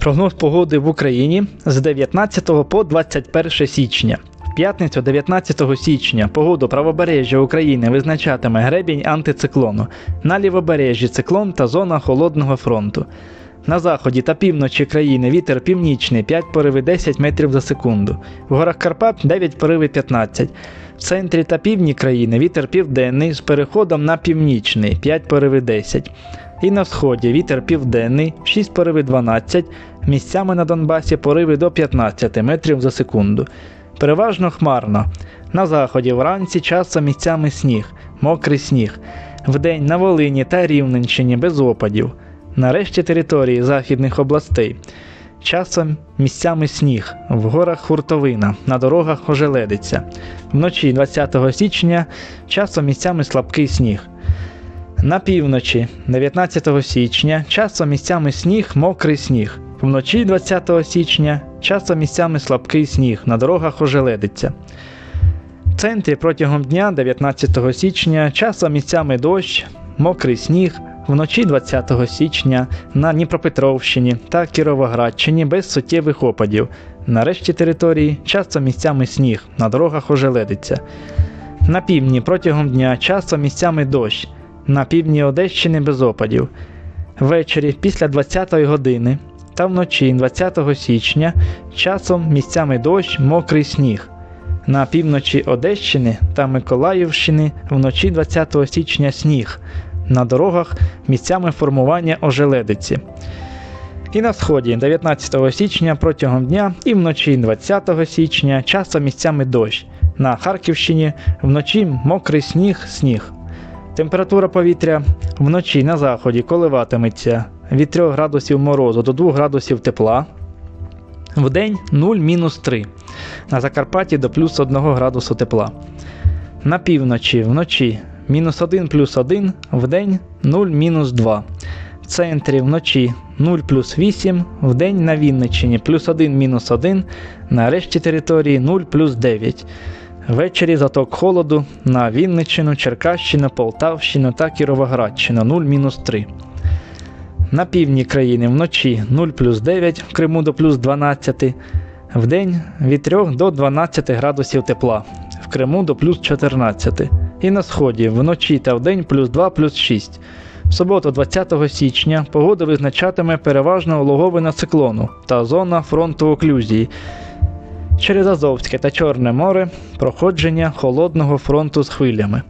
Прогноз погоди в Україні з 19 по 21 січня. В п'ятницю 19 січня погоду правобережжя України визначатиме гребінь антициклону. На лівобережжі циклон та зона холодного фронту. На заході та півночі країни вітер північний 5 пориви 10 метрів за секунду. В горах Карпат 9 пориви 15. В центрі та півдні країни вітер південний з переходом на північний 5 пориви 10. І на сході вітер південний 6 пориви 12, місцями на Донбасі пориви до 15 метрів за секунду. Переважно хмарно. На заході вранці часом місцями сніг, мокрий сніг. Вдень на Волині та Рівненщині без опадів. На решті території західних областей. Часом місцями сніг, в горах хуртовина, на дорогах ожеледиться. Вночі 20 січня часом місцями слабкий сніг. На півночі 19 січня часом місцями сніг, мокрий сніг. Вночі 20 січня часом місцями слабкий сніг, на дорогах ожеледиться. В центрі протягом дня 19 січня часом місцями дощ, мокрий сніг, вночі 20 січня на Дніпропетровщині та Кіровоградщині без суттєвих опадів. На решті території часом місцями сніг, на дорогах ожеледиться. На півдні протягом дня часом місцями дощ, на півдні Одещини без опадів. Ввечері після 20-ї години та вночі 20 січня часом місцями дощ, мокрий сніг. На півночі Одещини та Миколаївщини вночі 20 січня сніг. На дорогах місцями формування ожеледиці. І на сході 19 січня протягом дня і вночі 20 січня часом місцями дощ. На Харківщині вночі мокрий сніг, сніг. Температура повітря вночі на заході коливатиметься від 3 градусів морозу до 2 градусів тепла. Вдень 0-3. На Закарпатті до плюс 1 градусу тепла. На півночі вночі мінус 1 плюс 1, вдень 0-2. В центрі вночі 0 плюс 8, вдень на Вінниччині плюс 1 мінус 1, на решті території 0 плюс 9. Ввечері заток холоду на Вінниччину, Черкащину, Полтавщину та Кіровоградщину 0-3. На півдні країни вночі 0 плюс 9, в Криму до плюс 12, вдень від 3 до 12 градусів тепла, в Криму до плюс 14. І на сході вночі та вдень плюс 2 плюс 6. В суботу 20 січня погода визначатиме переважно улоговина циклону та зона фронту оклюзії. Через Азовське та Чорне море проходження холодного фронту з хвилями.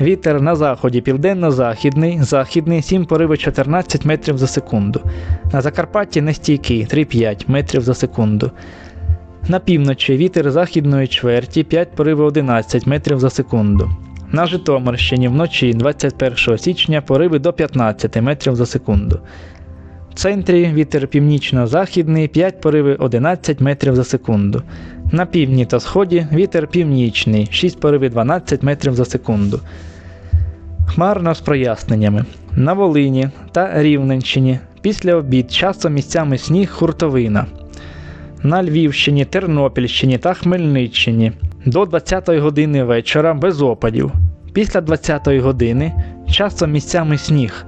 Вітер на заході південно-західний, західний 7 пориви 14 метрів за секунду. На Закарпатті нестійкий 3-5 метрів за секунду. На півночі вітер західної чверті 5 пориви 11 метрів за секунду. На Житомирщині вночі 21 січня пориви до 15 метрів за секунду. Центрі вітер північно-західний 5 пориви 11 метрів за секунду. На півдні та сході вітер північний 6 пориви 12 метрів за секунду. Хмарно з проясненнями. На Волині та Рівненщині після обід часом місцями сніг хуртовина. На Львівщині, Тернопільщині та Хмельниччині до 20 години вечора без опадів. Після 20 години часом місцями сніг.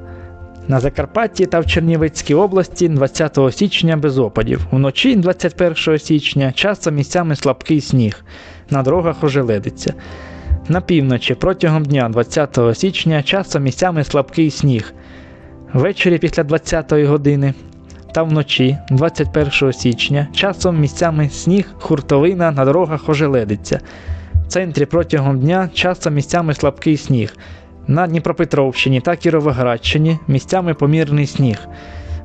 На Закарпатті та в Чернівецькій області 20 січня без опадів. Вночі 21 січня часом місцями слабкий сніг. На дорогах ожеледиться. На півночі протягом дня 20 січня часом місцями слабкий сніг. Ввечері після 20 години та вночі 21 січня часом місцями сніг, хуртовина на дорогах ожеледиться. В центрі протягом дня часом місцями слабкий сніг. На Дніпропетровщині та Кіровоградщині місцями помірний сніг.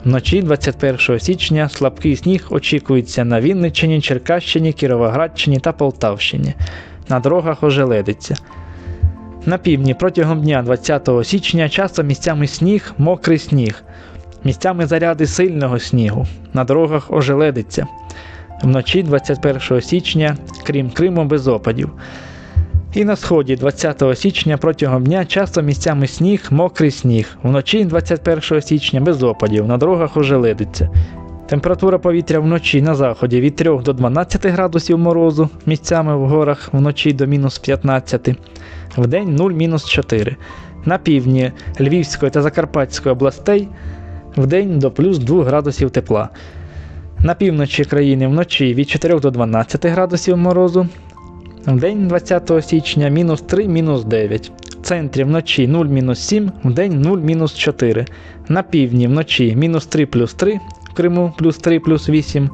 Вночі 21 січня слабкий сніг очікується на Вінниччині, Черкащині, Кіровоградщині та Полтавщині. На дорогах ожеледиться. На півдні протягом дня 20 січня часом місцями сніг, мокрий сніг. Місцями заряди сильного снігу. На дорогах ожеледиться. Вночі 21 січня, крім Криму, без опадів. І на сході 20 січня протягом дня часто місцями сніг, мокрий сніг. Вночі 21 січня без опадів, на дорогах ожеледиться. Температура повітря вночі на заході від 3 до 12 градусів морозу, місцями в горах вночі до мінус 15, вдень 0-4. На півдні Львівської та Закарпатської областей вдень до плюс 2 градусів тепла. На півночі країни вночі від 4 до 12 градусів морозу. В день 20 січня мінус 3, мінус 9. В центрі вночі 0 мінус 7, в день 0 мінус 4. На півдні вночі мінус 3 плюс 3, в Криму плюс 3 плюс 8.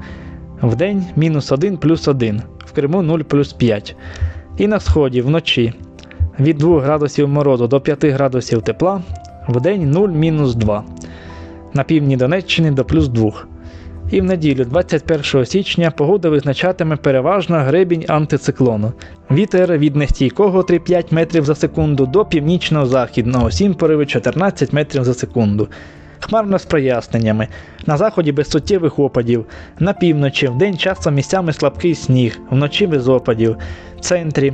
В день мінус 1 плюс 1, в Криму 0 плюс 5. І на сході вночі від 2 градусів морозу до 5 градусів тепла, в день 0 мінус 2. На півдні Донеччини до плюс 2. І в неділю, 21 січня, погода визначатиме переважно гребінь антициклону. Вітер від нестійкого 3-5 метрів за секунду до північно-західного 7 пориви 14 метрів за секунду. Хмарно з проясненнями. На заході без суттєвих опадів. На півночі вдень часто місцями слабкий сніг, вночі без опадів. В центрі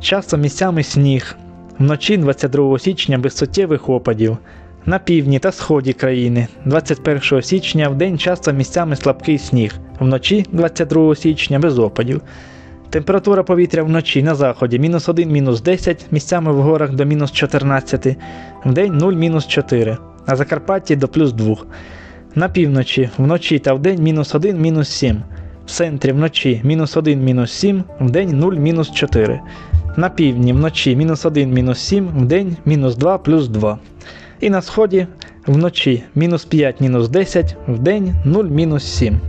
часто місцями сніг. Вночі 22 січня без суттєвих опадів. На півдні та сході країни 21 січня в день часто місцями слабкий сніг, вночі 22 січня без опадів. Температура повітря вночі на заході мінус 1, мінус 10, місцями в горах до мінус 14, вдень 0, мінус 4, на Закарпатті до плюс 2. На півночі вночі та вдень мінус 1, мінус 7. В центрі вночі мінус 1, мінус 7, вдень 0, мінус 4. На півдні вночі мінус 1, мінус 7, вдень мінус 2, плюс 2. І на сході вночі мінус 5, мінус 10, день 0, мінус 7.